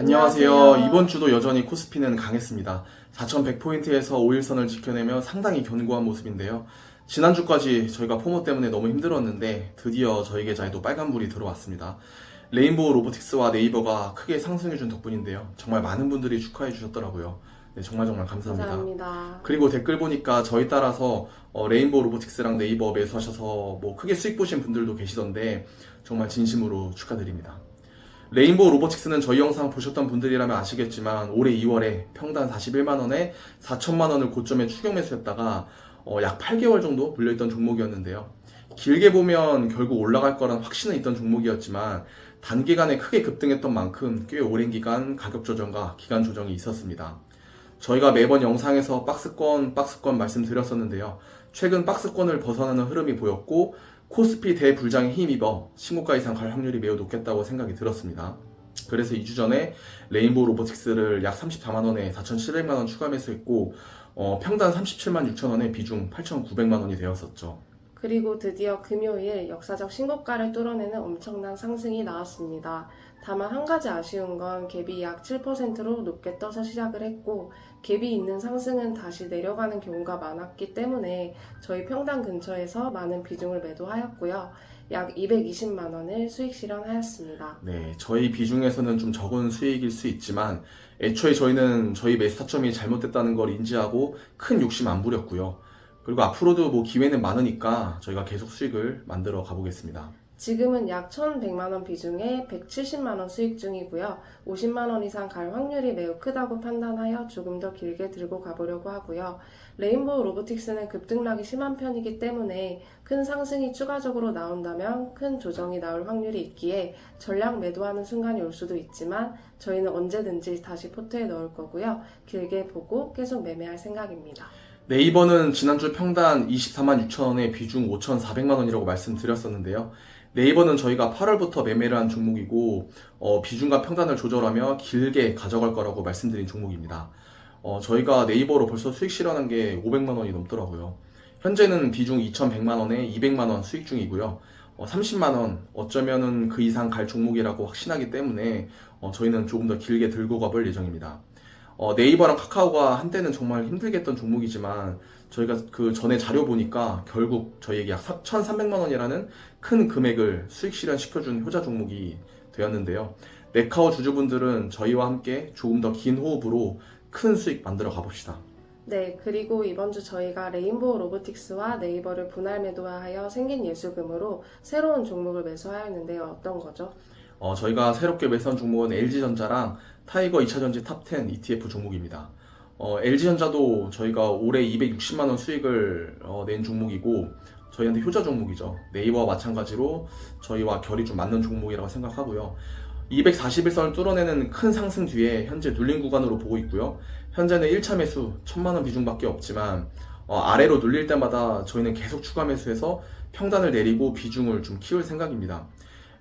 안녕하세요. 안녕하세요. 이번 주도 여전히 코스피는 강했습니다. 4,100포인트에서 5일선을 지켜내며 상당히 견고한 모습인데요. 지난주까지 저희가 포모 때문에 너무 힘들었는데 드디어 저희 계좌에도 빨간불이 들어왔습니다. 레인보우 로보틱스와 네이버가 크게 상승해준 덕분인데요. 정말 많은 분들이 축하해 주셨더라고요. 네, 정말 정말 감사합니다. 감사합니다. 그리고 댓글 보니까 저희 따라서 어, 레인보우 로보틱스랑 네이버 매수하셔서 뭐 크게 수익 보신 분들도 계시던데 정말 진심으로 축하드립니다. 레인보우 로보틱스는 저희 영상 보셨던 분들이라면 아시겠지만 올해 2월에 평단 41만원에 4천만원을 고점에 추격 매수했다가 어, 약 8개월 정도 물려있던 종목이었는데요. 길게 보면 결국 올라갈 거란 확신은 있던 종목이었지만 단기간에 크게 급등했던 만큼 꽤 오랜 기간 가격 조정과 기간 조정이 있었습니다. 저희가 매번 영상에서 박스권, 박스권 말씀드렸었는데요. 최근 박스권을 벗어나는 흐름이 보였고, 코스피 대불장에 힘입어 신고가 이상 갈 확률이 매우 높겠다고 생각이 들었습니다. 그래서 2주 전에 레인보우 로보틱스를 약 34만원에 4,700만원 추가 매수했고, 어, 평단 37만 6천원에 비중 8,900만원이 되었었죠. 그리고 드디어 금요일 역사적 신고가를 뚫어내는 엄청난 상승이 나왔습니다. 다만 한 가지 아쉬운 건 갭이 약 7%로 높게 떠서 시작을 했고 갭이 있는 상승은 다시 내려가는 경우가 많았기 때문에 저희 평당 근처에서 많은 비중을 매도하였고요. 약 220만 원을 수익 실현하였습니다. 네, 저희 비중에서는 좀 적은 수익일 수 있지만 애초에 저희는 저희 매수 타점이 잘못됐다는 걸 인지하고 큰 욕심 안 부렸고요. 그리고 앞으로도 뭐 기회는 많으니까 저희가 계속 수익을 만들어 가보겠습니다. 지금은 약 1,100만 원 비중에 170만 원 수익 중이고요. 50만 원 이상 갈 확률이 매우 크다고 판단하여 조금 더 길게 들고 가보려고 하고요. 레인보우 로보틱스는 급등락이 심한 편이기 때문에 큰 상승이 추가적으로 나온다면 큰 조정이 나올 확률이 있기에 전량 매도하는 순간이 올 수도 있지만 저희는 언제든지 다시 포트에 넣을 거고요. 길게 보고 계속 매매할 생각입니다. 네이버는 지난주 평단 24만 6천원에 비중 5,400만 원이라고 말씀드렸었는데요. 네이버는 저희가 8월부터 매매를 한 종목이고 어, 비중과 평단을 조절하며 길게 가져갈 거라고 말씀드린 종목입니다. 어, 저희가 네이버로 벌써 수익 실현한 게 500만 원이 넘더라고요. 현재는 비중 2,100만 원에 200만 원 수익 중이고요. 어, 30만 원 어쩌면은 그 이상 갈 종목이라고 확신하기 때문에 어, 저희는 조금 더 길게 들고 가볼 예정입니다. 어, 네이버랑 카카오가 한때는 정말 힘들게 했던 종목이지만 저희가 그 전에 자료 보니까 결국 저희에게 약 1,300만 원이라는 큰 금액을 수익 실현시켜준 효자 종목이 되었는데요. 네카오 주주분들은 저희와 함께 조금 더 긴 호흡으로 큰 수익 만들어 가봅시다. 네, 그리고 이번 주 저희가 레인보우 로보틱스와 네이버를 분할 매도하여 생긴 예수금으로 새로운 종목을 매수하였는데요. 어떤 거죠? 어, 저희가 새롭게 매수한 종목은 LG전자랑 타이거 2차전지 탑10 ETF 종목입니다. 어, LG전자도 저희가 올해 260만원 수익을 어, 낸 종목이고 저희한테 효자 종목이죠. 네이버와 마찬가지로 저희와 결이 좀 맞는 종목이라고 생각하고요. 241선을 뚫어내는 큰 상승 뒤에 현재 눌린 구간으로 보고 있고요. 현재는 1차 매수 1000만원 비중밖에 없지만 어, 아래로 눌릴 때마다 저희는 계속 추가 매수해서 평단을 내리고 비중을 좀 키울 생각입니다.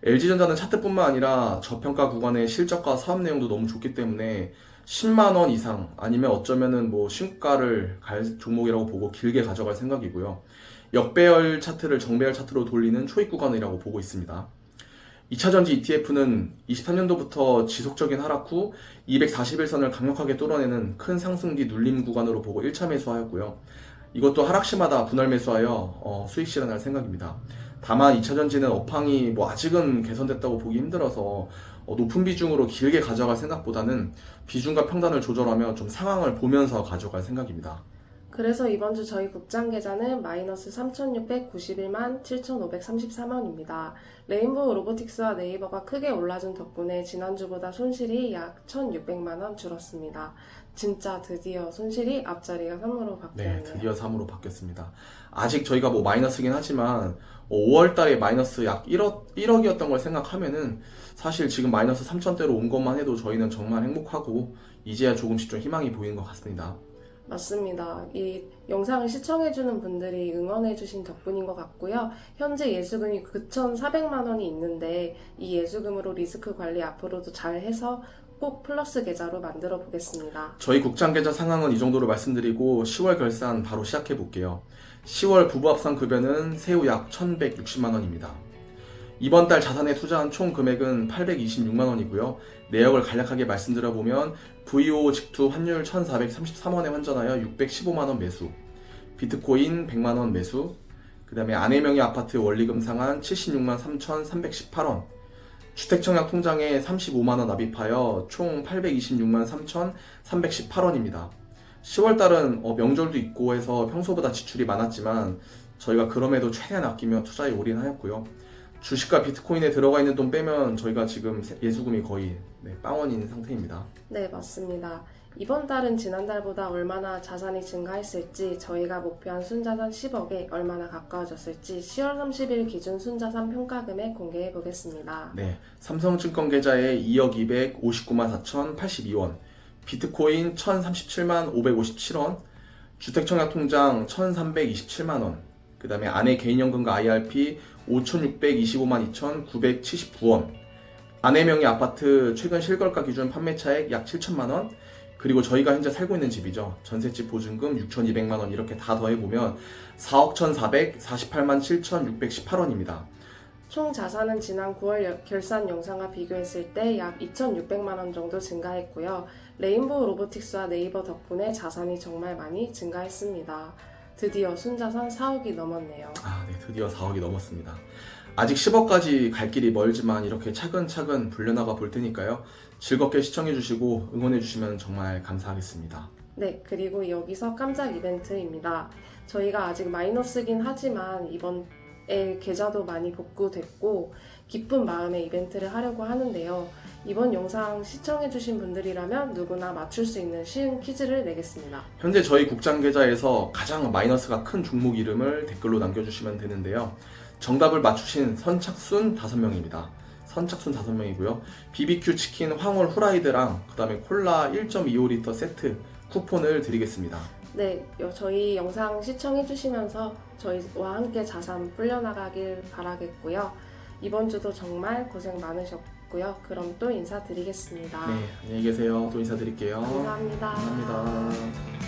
LG전자는 차트뿐만 아니라 저평가 구간의 실적과 사업 내용도 너무 좋기 때문에 10만 원 이상 아니면 어쩌면은 뭐 신가를 갈 종목이라고 보고 길게 가져갈 생각이고요. 역배열 차트를 정배열 차트로 돌리는 초입 구간이라고 보고 있습니다. 2차전지 ETF는 23년도부터 지속적인 하락 후 241선을 강력하게 뚫어내는 큰 상승 뒤 눌림 구간으로 보고 1차 매수하였고요. 이것도 하락 시마다 분할 매수하여 어, 수익 실현할 생각입니다. 다만 2차 전지는 업황이 뭐 아직은 개선됐다고 보기 힘들어서 어, 높은 비중으로 길게 가져갈 생각보다는 비중과 평단을 조절하며 좀 상황을 보면서 가져갈 생각입니다. 그래서 이번 주 저희 국장 계좌는 마이너스 3,691만 7,533원입니다. 레인보우 로보틱스와 네이버가 크게 올라준 덕분에 지난주보다 손실이 약 1,600만원 줄었습니다. 진짜 드디어 손실이 앞자리가 3으로 네, 바뀌었네요. 드디어 3으로 바뀌었습니다. 아직 저희가 뭐 마이너스긴 하지만 5월 달에 마이너스 약 1억, 1억이었던 걸 생각하면은 사실 지금 마이너스 3천대로 온 것만 해도 저희는 정말 행복하고 이제야 조금씩 좀 희망이 보이는 것 같습니다. 맞습니다. 이 영상을 시청해주는 분들이 응원해주신 덕분인 것 같고요. 현재 예수금이 9,400만 원이 있는데 이 예수금으로 리스크 관리 앞으로도 잘 해서 꼭 플러스 계좌로 만들어 보겠습니다. 저희 국장 계좌 상황은 이 정도로 말씀드리고 10월 결산 바로 시작해 볼게요. 10월 부부합산 급여는 새우 약 1,160만 원입니다. 이번 달 자산에 투자한 총 금액은 826만 원이고요. 내역을 간략하게 말씀드려 보면 VO 직투 환율 1,433원에 환전하여 615만 원 매수, 비트코인 100만 원 매수, 그 다음에 아내 명의 아파트 원리금 상한 76만 3,318원, 주택청약 통장에 35만 원 납입하여 총 826만 3,318원입니다. 10월 달은 어, 명절도 있고 해서 평소보다 지출이 많았지만 저희가 그럼에도 최대한 아끼며 투자에 올인하였고요. 주식과 비트코인에 들어가 있는 돈 빼면 저희가 지금 세- 예수금이 거의 네, 빵원인 상태입니다. 네, 맞습니다. 이번 달은 지난달보다 얼마나 자산이 증가했을지, 저희가 목표한 순자산 10억에 얼마나 가까워졌을지 10월 30일 기준 순자산 평가금액 공개해 보겠습니다. 네, 삼성증권 계좌에 2억 259만 4,082원, 비트코인 1,037만 557원, 주택청약 통장 1,327만 원, 그 다음에 아내 개인연금과 IRP 5,625만 2,979원, 아내 명의 아파트 최근 실거래가 기준 판매 차액 약 7천만 원, 그리고 저희가 현재 살고 있는 집이죠. 전셋집 보증금 6,200만 원 이렇게 다 더해보면 4억 1,448만 7,618원입니다. 총 자산은 지난 9월 여- 결산 영상과 비교했을 때 약 2,600만 원 정도 증가했고요. 레인보우 로보틱스와 네이버 덕분에 자산이 정말 많이 증가했습니다. 드디어 순자산 4억이 넘었네요. 아, 네, 드디어 4억이 넘었습니다. 아직 10억까지 갈 길이 멀지만 이렇게 차근차근 불려나가 볼 테니까요. 즐겁게 시청해주시고 응원해주시면 정말 감사하겠습니다. 네, 그리고 여기서 깜짝 이벤트입니다. 저희가 아직 마이너스긴 하지만 이번 에 계좌도 많이 복구됐고 기쁜 마음에 이벤트를 하려고 하는데요. 이번 영상 시청해주신 분들이라면 누구나 맞출 수 있는 쉬운 퀴즈를 내겠습니다. 현재 저희 국장 계좌에서 가장 마이너스가 큰 종목 이름을 댓글로 남겨주시면 되는데요. 정답을 맞추신 선착순 5명입니다. 선착순 5명이고요. BBQ 치킨 황홀 후라이드랑 그 다음에 콜라 1.25리터 세트 쿠폰을 드리겠습니다. 네, 여- 저희 영상 시청해주시면서 저희와 함께 자산 불려나가길 바라겠고요. 이번 주도 정말 고생 많으셨고요. 그럼 또 인사드리겠습니다. 네, 안녕히 계세요. 또 인사드릴게요. 감사합니다. 감사합니다.